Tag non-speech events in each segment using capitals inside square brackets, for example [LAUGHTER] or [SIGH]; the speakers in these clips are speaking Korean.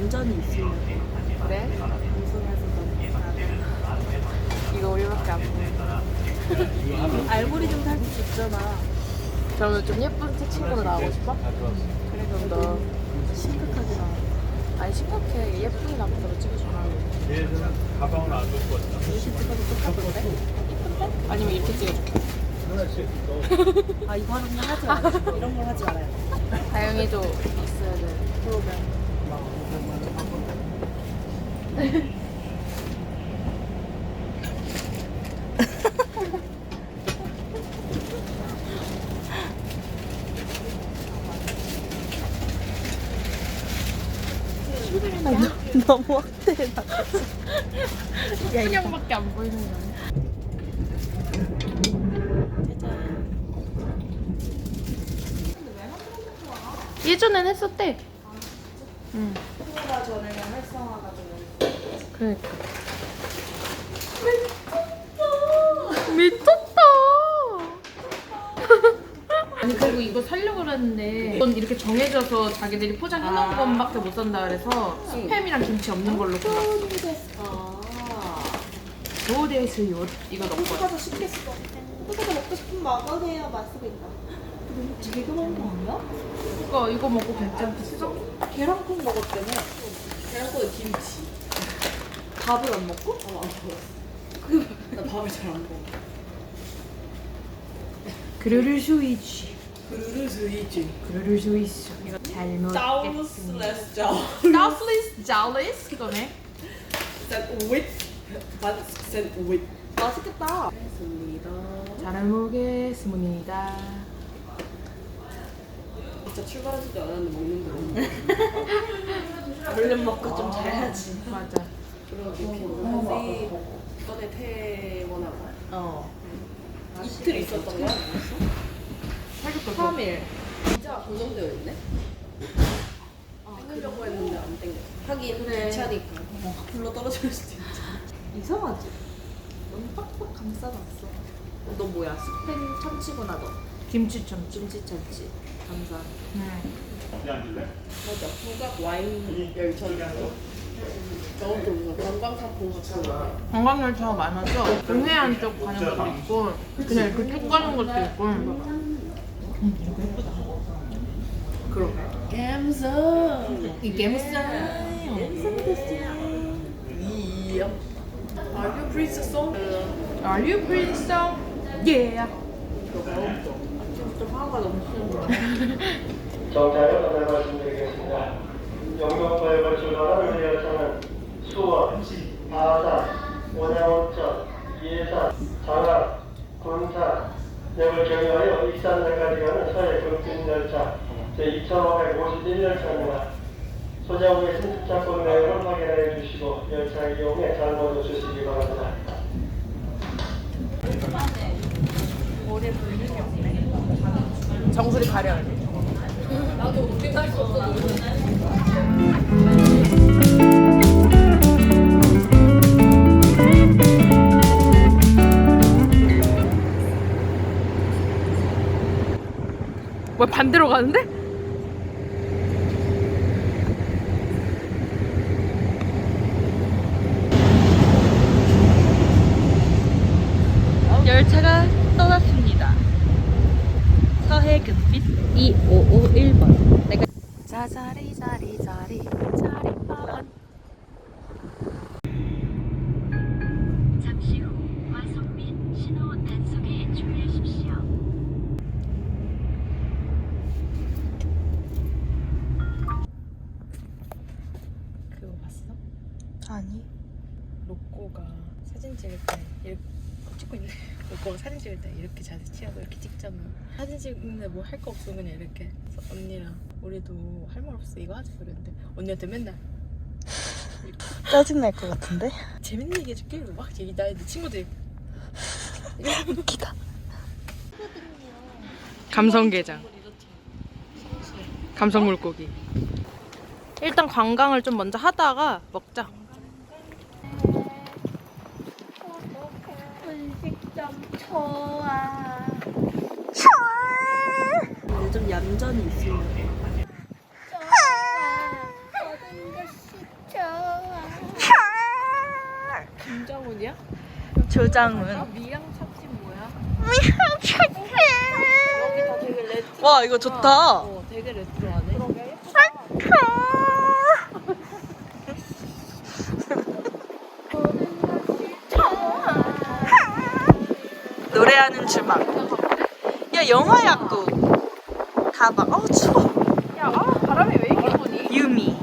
얌전히 있으려고. 그래? 방송에서 너무 이거 우리밖에 안 보여 [LAUGHS] 알고리즘 살수 있잖아. 그러면 좀 예쁜 새 친구로 나오고 싶어? 그래 그럼 너 심각하게 나. 아니 심각해 예쁜 남자로 찍어주면 얘는 가방을 안 갖고 왔다. 이렇게 찍어도 똑같은데? 아니면 이렇게 찍어줄게 아 이거 하는 거 하지 말아요. 이런 걸 하지 말아요. 다영이도 있어야 돼 그러면. 너무 확대해 나. 그냥밖에 안 보이는 거야 예전엔 했었대 응 좀. 그러니까 미쳤다 [LAUGHS] 아니 그리고 이거 살려고 그랬는데 이건 이렇게 정해져서 자기들이 포장해놓은 아. 것밖에 못 산다 그래서 스팸이랑 김치 없는 걸로 골랐어 아. 도데스 요 이거 넣고 뜯어서 쉽겠어. 뜯어서 먹고 싶으면 먹어야 맛있어 보인다. 너무 되게 많은 거 아니야? 이거 이거 먹고 괜찮겠어? 계란국 먹었다며. 계란국에 김치. 밥을 안 먹고? 어, 안 먹었어. 나 밥을 잘 안 먹어. 그르르 스위치 그르르 스위치. 그르르 스위치 이거 잘 다우스 먹겠습니다 레스 자. 다우슬리스 자울리스 이거네 샌드위치. 샌드위치. 맛있겠다. 했습니다. 잘 먹겠습니다 진짜 출발하지도 않았는데 먹는 거. [LAUGHS] 얼른 먹고 좀 자야지. 맞아 그러게 이번에 퇴원하고 어. 이틀 있었던 거야? 살겠다 3일. 진짜 고정되어 있네? 땡기려고 했는데 안 땡겨 하긴 그래. 귀찮으니까 불러 떨어질 수도 있잖아. 이상하지? 너무 빡빡 감싸놨어. 너 뭐야? 스팸 참치구나 너. 김치전 김치 참치. 감사. 네. 맞아 부각 와인 열전 저것도 무슨 관광상품 같은 거 관광열차가 많아서 동해안 쪽 가는 것도 있고 그냥 이렇게 쭉 가는 것도 있고 음, 이거 예쁘다 그럼. 감성 이게 무슨 이야 Are you princess song? Are you Prince? Yeah 좀 화가 너무 심해. 정차를 안내 말씀드리겠습니다. 영동포역을 출발하는 열차는 수원, 아산, 원양온천, 예산, 장안, 군산, 역을 경유하여 익산역까지 가는 서해 급진 열차 제2551열차입니다. 소장국의 신습착권 내용을 확인해 주시고 열차 이용에 잘 모셔 주시기 바랍니다. 정수리 가려 뭐 반대로 가는데? 열차가 떠났습니다. 서해 금빛 2551번. 내가 자자리 자리 자리 자리 빠원 잠시 후 과속 및 신호 단속에 주의하십시오. 그거 봤어? 아니. 로꼬가 사진 찍을 때 이렇게 찍고 있네. [LAUGHS] 로꼬가 사진 찍을 때 이렇게 자세 취하고 이렇게 찍잖아. 사진 찍는데 뭐 할 거 없어 그냥 이렇게. 그래서 언니랑 우리도 할 말 없어 이거 하자 그랬는데 언니한테 맨날 [LAUGHS] 짜증날 것 같은데? 재밌는 얘기 해줄게 막 얘기 나내 친구들 [LAUGHS] 웃기다. 감성게장. 감성 물고기. 일단 관광을 좀 먼저 하다가 먹자. 근데 좀 얌전히 있으면. 김정훈이야? 조장훈. 미양 찹집 뭐야? 와 이거 좋다. 주막. 야 영화야구. 가봐. 어 추워. 야, 아, 바람이 왜 이렇게 부니? 유미.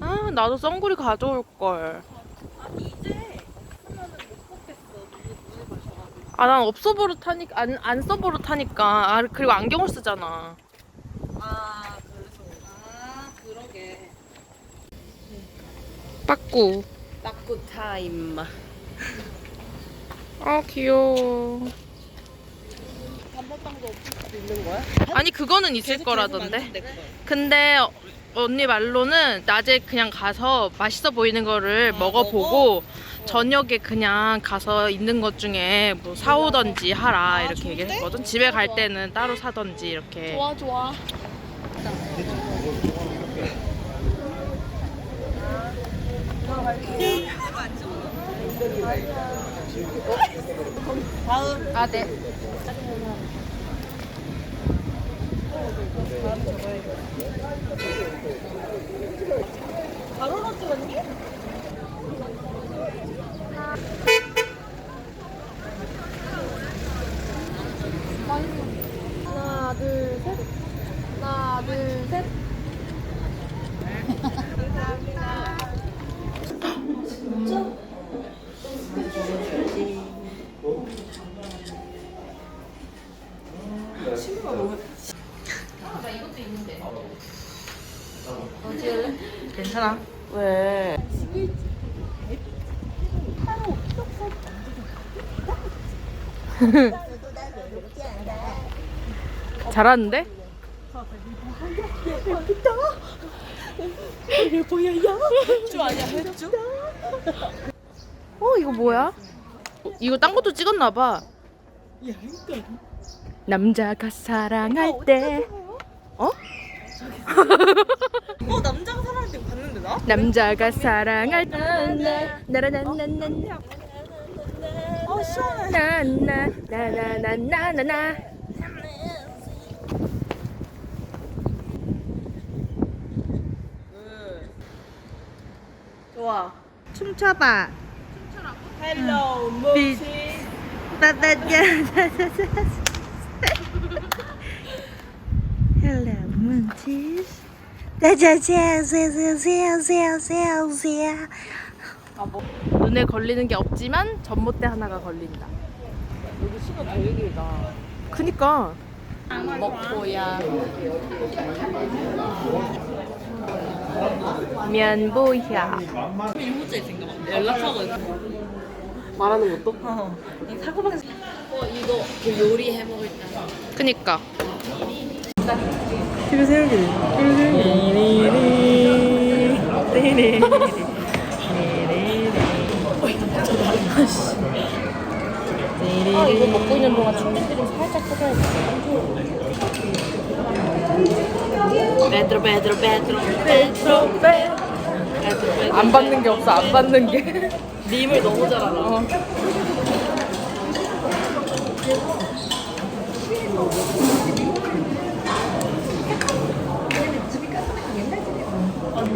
아, 나도 썬구리 가져올 걸. 아, 난 없어 버릇하니까 안, 안 써버릇하니까. 아, 그리고 안경을 쓰잖아. 아 그래서 아 그러게. 빠꾸. 딱구 타임. [LAUGHS] 아, 귀여워. 단팥빵도 없을 수도 있는 거야? 아니, 그거는 있을 거라던데. 근데 어- 언니 말로는 낮에 그냥 가서 맛있어 보이는 거를 먹어보고 저녁에 그냥 가서 있는 것 중에 뭐 사오던지 하라 이렇게 얘기했거든. 집에 갈 때는 따로 사던지 이렇게. 좋아 좋아. [LAUGHS] 다음. 아, 네. 가로로 찍었니? 하나, 둘, 셋. 하나, 둘, 셋. 괜찮아. 왜? [LAUGHS] 잘하는데? 아니야? [LAUGHS] 어 이거 뭐야? 어, 이거 딴 것도 찍었나 봐. 남자가 사랑할 때 어? 어 남자가? 남자가 사랑할 때 나라나나나나 어 시원해. 나나 나나나나나 좋아. 춤춰봐. 헬로 무시. 따다냐. 헬로 문티스. 짜자자자자자자자자. 눈에 걸리는 게 없지만 전봇대 하나가 걸린다. 여기 시가 되게 길다. 그니까 먹고야. 면보야. 일무제 생각. 연락하고. 말하는 것도? 어. 사고방. 어 이거 그 요리 해 먹을 때. 그니까 집에 세우기. 띠리리. 아 이거 먹고 있는 동안 충격들이 살짝 터져야겠다. 베드로 베드로 베드로 베드로 베드로 안 받는 게 없어 안 받는 게. 밈을 너무 잘 알아.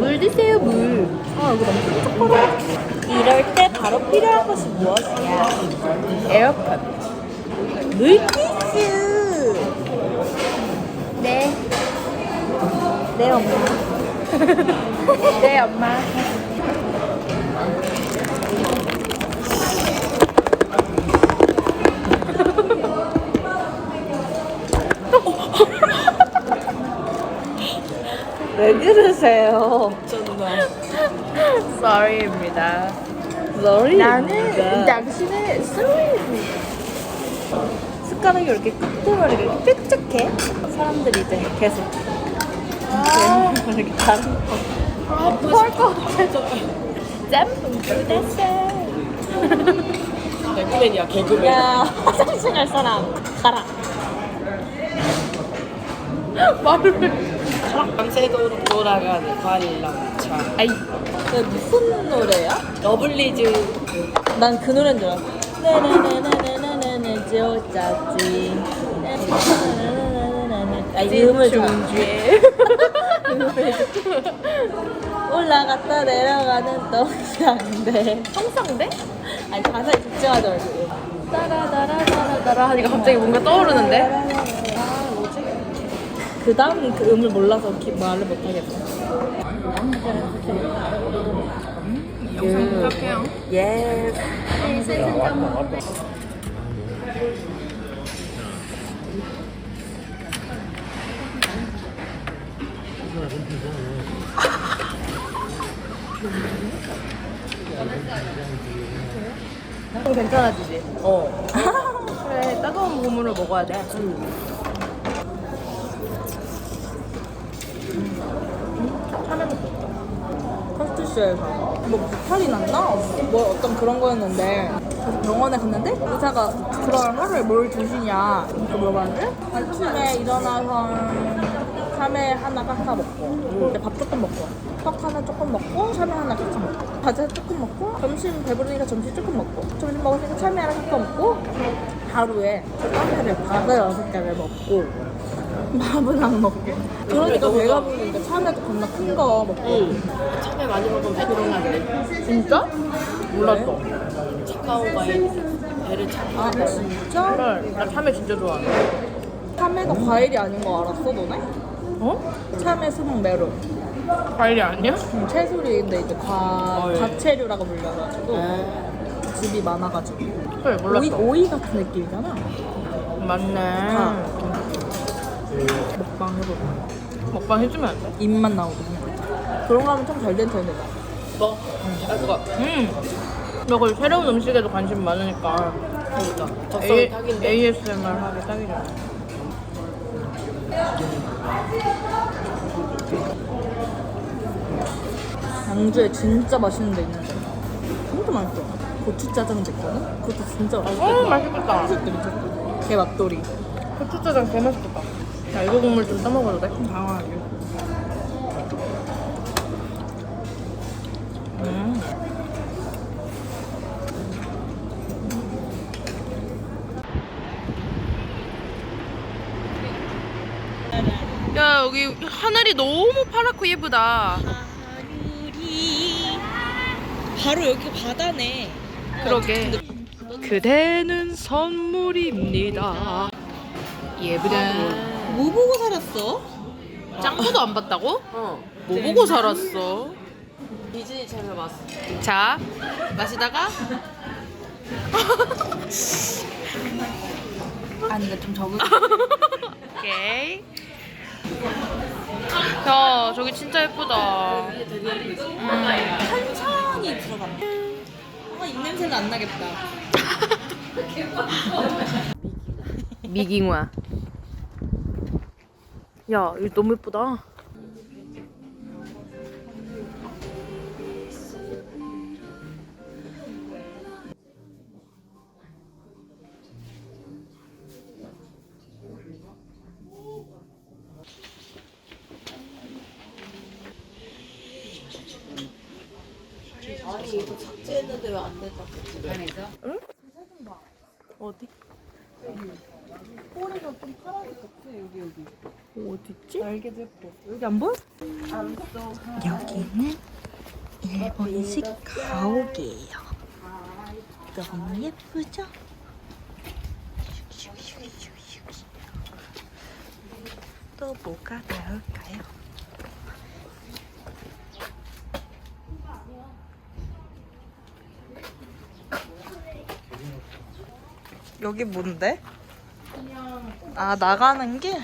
물 드세요 물. 아 이거 너무 끈적거려. 이럴 때 바로 필요한 것이 무엇이야? 에어컨. 물티슈. 네. 네 엄마. [LAUGHS] 네, 엄마. [LAUGHS] 왜 그러세요? Sorry입니다. Sorry. 나는 당신의 sorry. 숟가락이 왜 이렇게 끄트머리 이렇게 뾰족해? 사람들이 이제 계속 아. 이렇게 다른 거. 아, 토할 것 같아. 짬뽕 됐어. [LAUGHS] 개그맨이야 개그맨. 야, 화장실 갈 사람 가라. [LAUGHS] 밤새도록 돌아가는 관람차. 아이, 그 무슨 노래야? 러블리즈 난 그 노래인 줄 알았어. 네네네네네네네 지오짜지. 아, 이 음을 좋아. [LAUGHS] 올라갔다 내려가는 동상대. 성상대? 아니 가사에 집중하지 말고. 따라따라따라따라 하니까 갑자기 뭔가 떠오르는데? 아? 그 다음 그 음을 몰라서 기, 말을 못하겠어. 영상 부탁해요. 예. 좀 괜찮아지지? 어. 그래, 따가운 고물을 먹어야 돼. 커스트쇼에서. 뭐 부탈이 났나? 뭐 어떤 그런 거였는데. 그래서 병원에 갔는데 의사가 그럼 하루에 뭘 드시냐 이렇게 물어봤는데 아침에 일어나서 참외 하나 깎아 먹고 밥 조금 먹고 떡 하나 조금 먹고 참외 하나 깎아 먹고 과자 조금 먹고 점심 배부르니까 점심 조금 먹고 점심 먹으니까 참외 하나 깎아 먹고 하루에 카페를 다섯 여섯 개를 먹고 밥은 안 먹게. 그러니까 배가 부르니까 참외도 겁나 큰 거 먹고 참외 많이 먹으면 배 들어가네. 진짜? 몰랐어. 카카오가 배를 차. 아 진짜? 그래, 나 참외 진짜 좋아해. 참외가 과일이 아닌 거 알았어 너네? 어? 참외, 수박, 메론 과일이 아니야? 음, 채소리인데 이제 과, 어, 예. 과채류라고 불려가지고 즙이 많아가지고 그래, 몰랐어. 오이, 오이 같은 느낌이잖아 맞네. 다. 먹방 해보자 먹방 해주면 안 돼? 입만 나오거든 그런 거 하면 참잘된 텐데 나 뭐? 잘것 같아. 음. 나 거의 새로운 음식에도 관심 많으니까. 그러니까 적성이 A, 딱인데. ASMR 하기 딱이잖아. 양주에 진짜 맛있는 데 있는데 진짜 맛있어 고추 짜장도 있거든? 그것도 진짜 맛있어 어, 맛있겠다. 개맛돌이 고추짜장 개 맛있겠다. 야, 이거 국물 좀 떠먹어도 돼? 당황하게. 음. 야, 여기 하늘이 너무 파랗고 예쁘다. 하늘이 바로 여기 바다네 그러게. 그대는 선물입니다. 예쁘다. 뭐 보고 살았어? 짱구도 안 봤다고? 어. 뭐 보고 살았어? 디즈니 채널 봤어. 자, 마시다가 아니 이거 좀 적을 [LAUGHS] 오케이. 야, 저기 진짜 예쁘다. 탄산이 들어갔네 아 입냄새는 안 나겠다 [LAUGHS] 미깅화. 야, 이거 너무 예쁘다. 여기에요. 너무 예쁘죠? 또 뭐가 나올까요? 여기 뭔데? 아 나가는 게?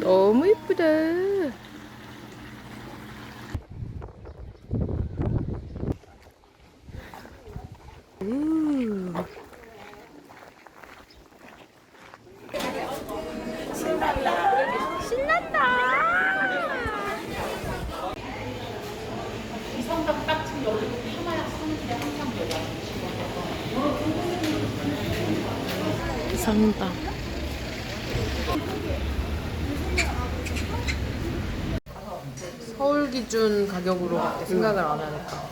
너무 이쁘다. 성당. 서울 기준 가격으로 밖에 생각을 안 하니까.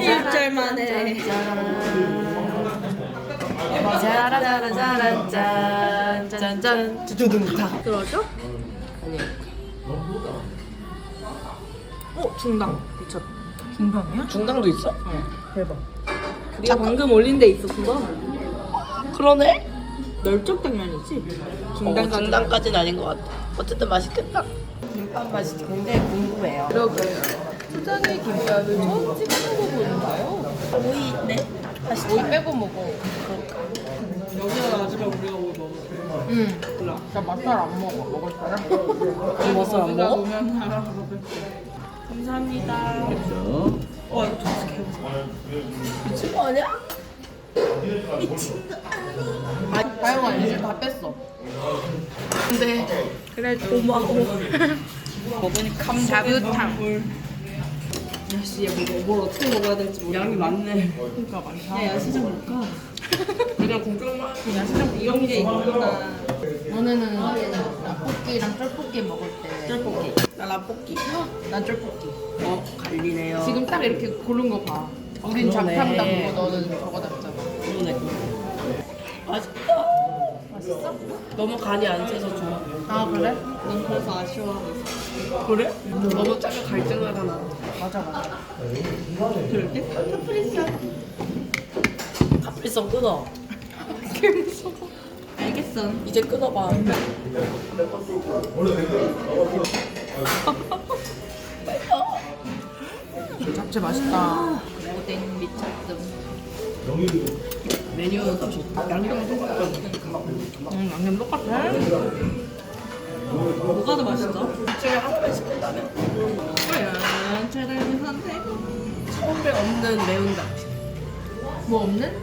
일절 만에 짜라짜라짠짠짠 두둥탁 들어줘? 어 중당 미쳤 중당이야? 중당도 있어? 대박 우리가 방금 올린 데 있었어 그러네? 널쩍 당면이지? 중당 어, 중단까지는 아닌 것 같아. 어쨌든 맛있겠다. 김밥 맛이 굉장히 궁금해요. 그러게요. 초장에 김밥을 처음 찍어 먹어보는가요? 오이 있네. 오이 빼고 먹어. 여기가 나중에 우리가 뭐 먹어 응. 나 맛살 안 먹어. 먹을 사람? 버섯 안 먹어? 감사합니다 어 이거 좀 미친 거 아니야? 다영아 이제 다 뺐어. 근데 그래도 고마워. [LAUGHS] 먹으니까 감자부탕 야씨 얘 뭐, 뭘 어떻게 먹어야 될지 모르겠네 양이 많네 그러니까 많다 야 야 시장 볼까? 그냥 국경만 야시장 이런 게 있구나 너네는 라볶이랑 쫄볶이 먹을 때 쫄볶이 나 라볶이 난 쫄볶이. 어, 갈리네요. 지금 딱 이렇게 고른 거 봐. 우린 그러네. 잡탕 담고 너는 저거 담잖아. 그러네. 맛있다. 맛있어? 너무 간이 안 세서 좋아. 아 그래? 난 그래서 아쉬워하고 있어 그래? 너무 짜게 갈증나잖아. 맞아 맞아. 그렇게? 카프리 선 끊어. 알겠어 이제 끊어봐. 잡채 맛있다. 오뎅 미쳤음 좋다. 양념 똑같아. 응 양념 똑같아. 뭐가 더 맛있어? 중에 하나만 시킨다면 과연 최대한 선택 서울에 없는 매운 잡채. 뭐 없는?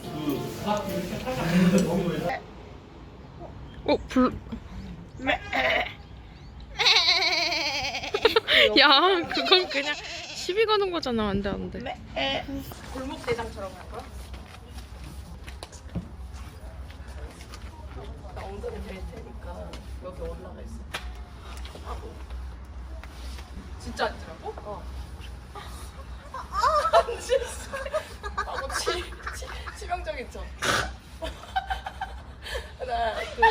불. [LAUGHS] 야 그건 그냥 시비 거는 거잖아 안 돼 안 돼. 골목 대장처럼 할 거야? 나 엉덩이 될 테니까 여기 올라가 있어. 진짜 앉으라고? 어. 하고 치, 치, 치명적인 척. [LAUGHS] 하나, 둘.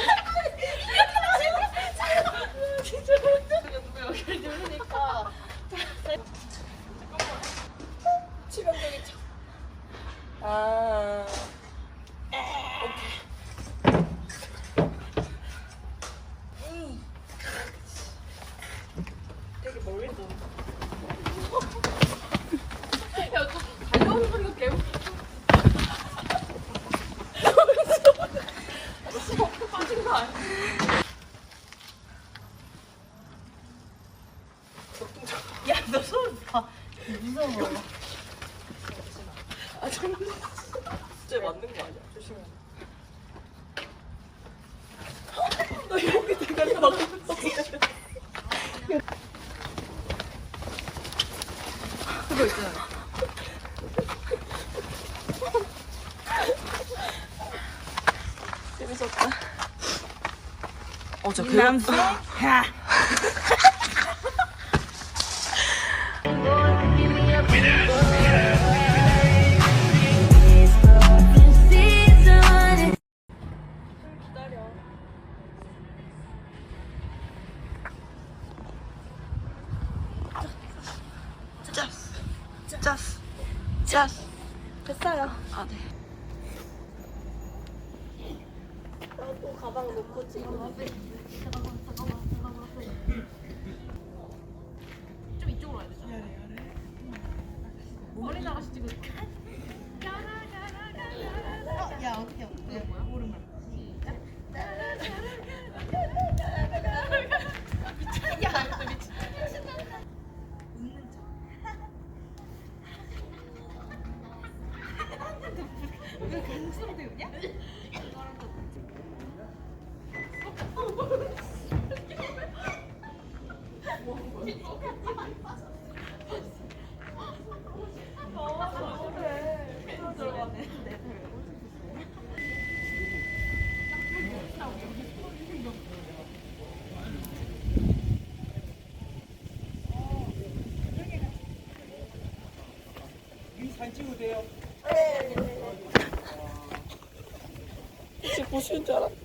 맞는 거 아니야? 조심해. 나 여기 대가리 막 붙어. 그거 있잖아. 재밌었다. 어저 그. 남수. 진짜 됐어요. 아 네. 나또 가방 놓고 찍어. 좀 이쪽으로 와야 되죠? 머리 나가시 찍을 거예요. 찍으세요. 네, 네, 네. 아. 혹시 보시는 줄 알았다.